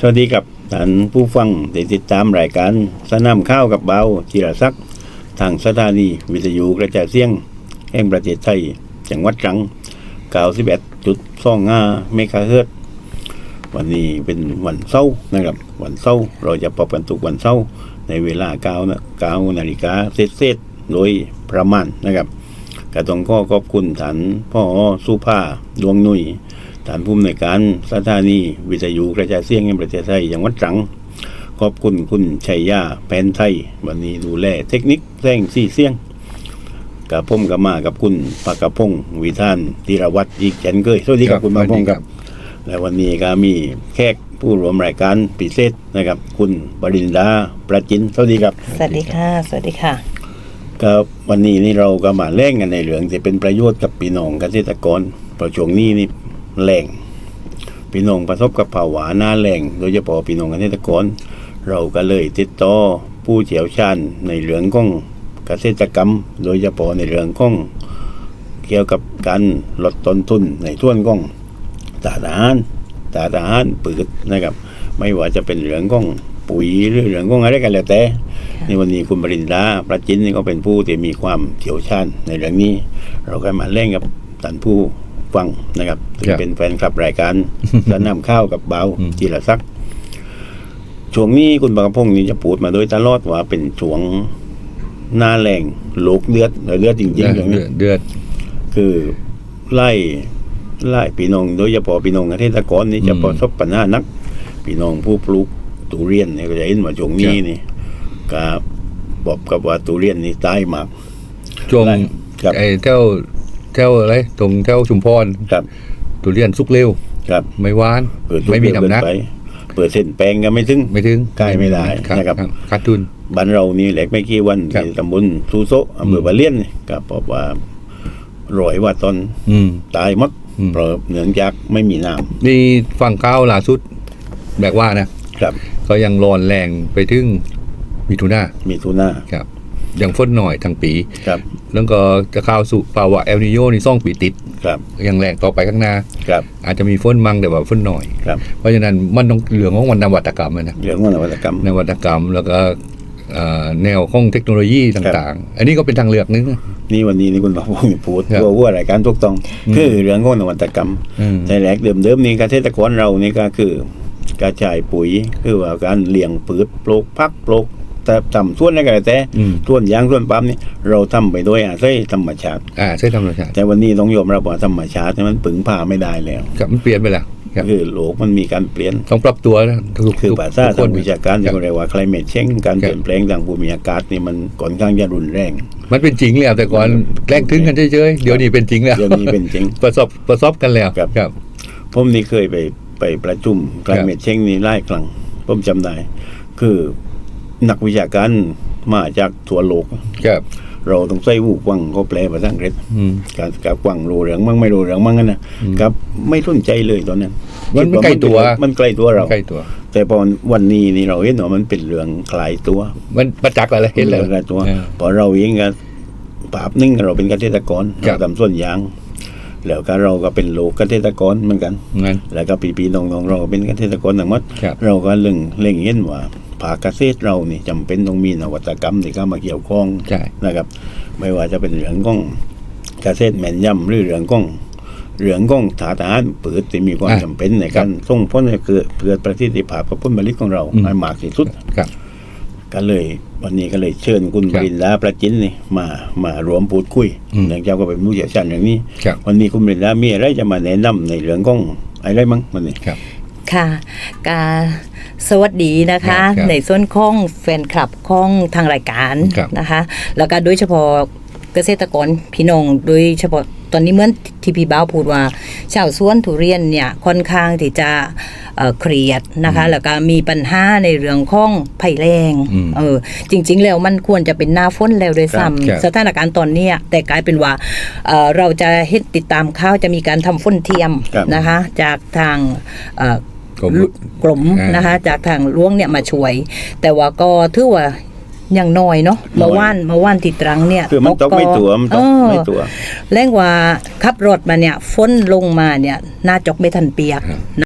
สวัสดีกับท่านผู้ฟังที่ติดตามรายการสนามข้าวกับเบาจิรศักดิ์ทางสถานีวิทยุกระจายเสียง แห่งประเทศไทย จังหวัดตรัง91.25เมกะเฮิรตวันนี้เป็นวันเสาร์นะครับ วันเสาร์เราจะพบกันทุกวันเสาร์ในเวลา9นะ9นาฬิกาเศษโดยประมาณนะครับก็ต้องขอขอบคุณท่านพ่อสุภาดวงนุ่ย ท่านผู้อำนวยการสถานีวิทยุกระจายเสียงแห่งประเทศไทยจังหวัดตรังขอบคุณคุณชัยยาแผนไทย วันนี้ดูแลเทคนิคแสงสีเสียงกับผมกับมากับคุณปากกระพงศ์วิธานธีรวัตรอีกเช่นเคยสวัสดีครับคุณปากกระพงศ์ครับ และวันนี้ก็มีแขกผู้ร่วมรายการพิเศษนะครับ คุณบรินดาประจินสวัสดีครับ สวัสดีค่ะ สวัสดีค่ะก็วันนี้นี่เราก็มาแล่งกันในเรื่องที่เป็นประโยชน์กับพี่น้องเกษตรกรเพราะช่วงนี้นี่ แรงพี่น้องประสบกับภาวะหน้าแรงโดยเฉพาะพี่น้องเกษตรกร เราก็เลยติดต่อผู้เชี่ยวชาญในเรื่องของเกษตรกรรม โดยเฉพาะในเรื่องของเกี่ยวกับการลดต้นทุนในส่วนของตาทหารตาทหารปืดนะครับ ไม่ว่าจะเป็นเรื่องของปุ๋ยหรือเรื่องของอะไรกันแล้วแต่ ในวันนี้คุณบรินดาประจินนี่ก็เป็นผู้ที่มีความเชี่ยวชาญในเรื่องนี้ เราก็มาเล่นกับท่านผู้ ฟังนะครับซึ่งครับเป็นแฟนคลับรายการสนามข้าวกับเบาอืมจีละซักดิ์ช่วงนี้คุณบางกระพงนี่จะพูดมาโดยตลอดว่าเป็นช่วงหน้าแรงโลกเลือดเลือดจริงๆเดืเรื่อองดนี้เดือด คือไล่ไล่พี่น้องโดยเฉพาะพี่น้องเกษตรกรนี่จะประสบปัญหานักพี่น้องผู้ปลูกตุเรียนเนี่ยก็จะเห็นว่าช่วงนี้นี่ก็บอกกับว่าตุเรียนนี่ตายมากช่วงไล่ครับไอ้เจ้า เจ้าอะไร ตรงเจ้าชุมพรครับตุเรียนสุกเร็วครับ ไม่หวานเปิดทุกไม่มีเดือน้ำหนัก เกิไปเปิดเส้นแปลงก็ไม่ถึง ไม่ถึงใกล้ไม่ได้ครับนะครับ ขาดทุน บ้านเรานี่แหลกไม่กี่วันครับ ที่ตำบลซูโซอำเภอบาเลียนนี่ก็บอกว่าร้อยว่าตอนอืม ตายหมดอืม เพราะเนื่องจากไม่มีน้นี่ฟังข้าวล่าสุดแบบว่านะำครับ ก็ยังร้อนแรงไปถึงมิถุนามีทุน่าครับ ยังฝนหน่อยทั้งปีครับแล้วก็จะเข้าสู่ภาวะเอลนิโยนี่ซ่องปีติดครับยังแรงต่อไปข้างหน้าครับอาจจะมีฝนมั่งแต่ว่าฝนหน่อยครับเพราะฉะนั้นมันต้องเรื่องของวันนวัตกรรมอะนะเรื่องของนวัตกรรมนวัตกรรมแล้วก็เอ่อแนวของเทคโนโลยีต่างๆ อันนี้ก็เป็นทางเลือกนึงนะนี่วันนี้นี่คุณบอกว่าพูดครับว่าว่ารายการถูกต้องอืมคือเรื่องของนวัตกรรมอืมแต่แรกเดิมๆนี่เกษตรกรเรานี่ก็คือกระจายปุ๋ยคือว่าการเลี้ยงพืชปลูกพักปลูกแต่ ทำส่วนอะไรก็แล้วแต่อืมส่วนยางส่วนปั๊มนี่เราทำไปโดยอาศัยธรรมชาติอ่าใช่ธรรมชาติแต่วันนี้ต้องยอมรับว่าธรรมชาติเนี่ยมันปึงพาไม่ได้แล้วครับมันเปลี่ยนไปแล้วครับคือโลกมันมีการเปลี่ยนต้องปรับตัวนะทุกคือทุกภาษาทุกทางวิชาการคที่รับเขาเรียกว่า climate change การครับเปลี่ยนแปลงทางภูมิอากาศนี่มันค่อนข้างจะรุนแรง มันเป็นจริงแล้วแต่ก่อนแกล้งทึงกันเฉยๆเดี๋ยวนี้เป็นจริงแล้วเดี๋ยวนี้เป็นจริงประสบประสบกันแล้วครับครับผมนี่เคยไปไปประชุม climate change นี่หลายครั้งผมจำได้ คือ นักวิชาการมาจากทั่วโลก ครับ เราต้องใส่หูกวังเขาแปลภาษาอังกฤษอืม กับกับกวังรู้เรื่องมั่งไม่รู้เรื่องมั่งกันนะอืมกับไม่สนใจเลยตอนนั้นมันคิดาใกล้ตัว มันใกล้ตัวเรา ใกล้ตัว แต่พอวันนี้นี่เราเห็นว่ามันเป็นเรื่องคลายตัวมันประจักษ์อะไรเห็นเลยคลายตัวเออพอเราเองก็ปราบหนึ่งเราเป็นเกษตรกรครัเราบทำส่วนยาง แล้วก็เราก็เป็นโลกเกษตรกรเหมือนกัน งั้น แล้วก็ปีๆน้องๆเราก็เป็นเกษตรกรทั้งหมดครับ เราก็เล็งเล็งเห็นว่า ภาคเกษตรเรานี่จำเป็นต้องมีนวัตกรรมที่เข้ามาเกี่ยวข้องใช่ นะครับ ไม่ว่าจะเป็นเรื่องของเกษตรแม่นยำหรือเรื่องของเรื่องของถาทหารปืดที่มีความจำเป็นในการส่งผลให้เกิดเกิดประสิทธิภาพกับผลผลิตของเราให้มากที่สุด ครับ ก็เลยวันนี้ก็เลยเชิญคุณคปรับรินดาประจินนี่มามารวมพูดคุยอืมเนื่องจากว่าเป็นผู้เชี่ยวชาญอย่างนี้ ครับ วันนี้คุณปรินดามีอะไรจะมาแนะนำในเรื่องของอะไรมั้งวันนี้ ครับ ค่ะกาสวัสดีนะคะครับในส่วนของแฟนคลับของทางรายการครับนะคะ แล้วก็โดยเฉพาะเกษตรกรพี่น้องโดยเฉพาะตอนนี้เหมือนที่พี่บ้าวพูดว่าชาวสวนทุเรียนเนี่ยค่อนข้างที่จะเอ่อเครียดนะคะ แล้วก็มีปัญหาในเรื่องของภัยแรงอืมเออจริง ๆ แล้วมันควรจะเป็นหน้าฝนแล้วด้วยครับซ้ำสถานการณ์ตอนเนี้ยแต่กลายเป็นว่าเอ่อเราจะเห็นติดตามข่าวจะมีการทำฝนเทียมครับนะคะ จากทางเอ่อ กรมกลมอ่านนะคะ จากทางล้วงเนี่ยมาช่วย แต่ว่าก็ถือว่าอย่างน้อยเนาะเมื่อวานเมื่อวานที่ตรังเนี่ยคือมันตกไม่ตัวมันตกเออไม่ตัวแรงว่าขับรถมาเนี่ยฝนลงมาเนี่ยหน้าจกไม่ทันเปียก